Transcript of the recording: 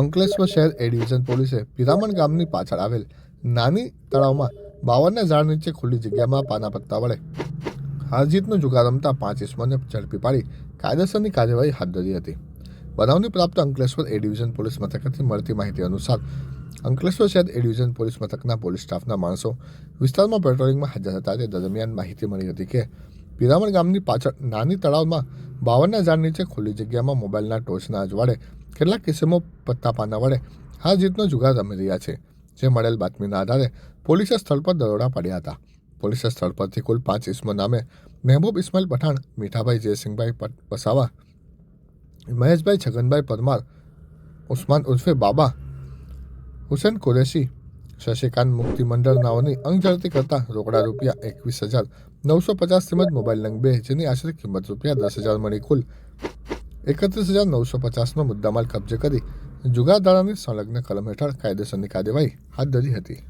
અંકલેશ્વર શહેર A division પોલીસે પિરામણ ગામની પાછળ આવેલ નાની તળાવમાં બાવનના ઝાડ નીચે ખુલ્લી જગ્યામાં પાના પત્તા વડે હારજીતનો જુગાર રમતા પાંચ ઇસમોને ઝડપી પાડી કાયદેસરની કાર્યવાહી હાથ ધરી હતી. બનાવની પ્રાપ્ત અંકલેશ્વર એ ડિવિઝન પોલીસ મથકથી મળતી માહિતી અનુસાર, અંકલેશ્વર શહેર એ ડિવિઝન પોલીસ મથકના પોલીસ સ્ટાફના માણસો વિસ્તારમાં પેટ્રોલિંગમાં હાજર હતા. તે દરમિયાન માહિતી મળી હતી કે પિરામણ ગામની પાછળ નાની તળાવમાં બાવનના ઝાડ નીચે ખુલ્લી જગ્યામાં મોબાઈલના ટોચના અજવાળે કેટલાક કિસ્સામાં પત્તા પાના વડે આ જીતનો જુગાર રમી રહ્યા છે, જે મળેલ બાતમીના આધારે પોલીસે સ્થળ પર દરોડા પાડ્યા હતા. પોલીસે સ્થળ પરથી કુલ પાંચ ઇસમો નામે મહેબૂબ ઇસ્માઇલ પઠાણ, મીઠાભાઈ જયસિંહભાઈ વસાવા, મહેશભાઈ છગનભાઈ પરમાર, ઉસ્માન ઉર્ફે બાબા, હુસેન કુરેશી શશિકાંત મુક્તિ મંડળ નાઓની અંગ કરતા રોકડા રૂપિયા એકવીસ હજાર, નવસો પચાસ તેમજ મોબાઈલ નંગ બે જેની આશરે કિંમત રૂપિયા દસ હજાર મળી કુલ એકત્રીસ હજાર નવસો પચાસનો મુદ્દામાલ કબજે કરી જુગારદારાની સંલગ્ન કલમ હેઠળ કાયદેસરની કાર્યવાહી હાથ ધરી હતી.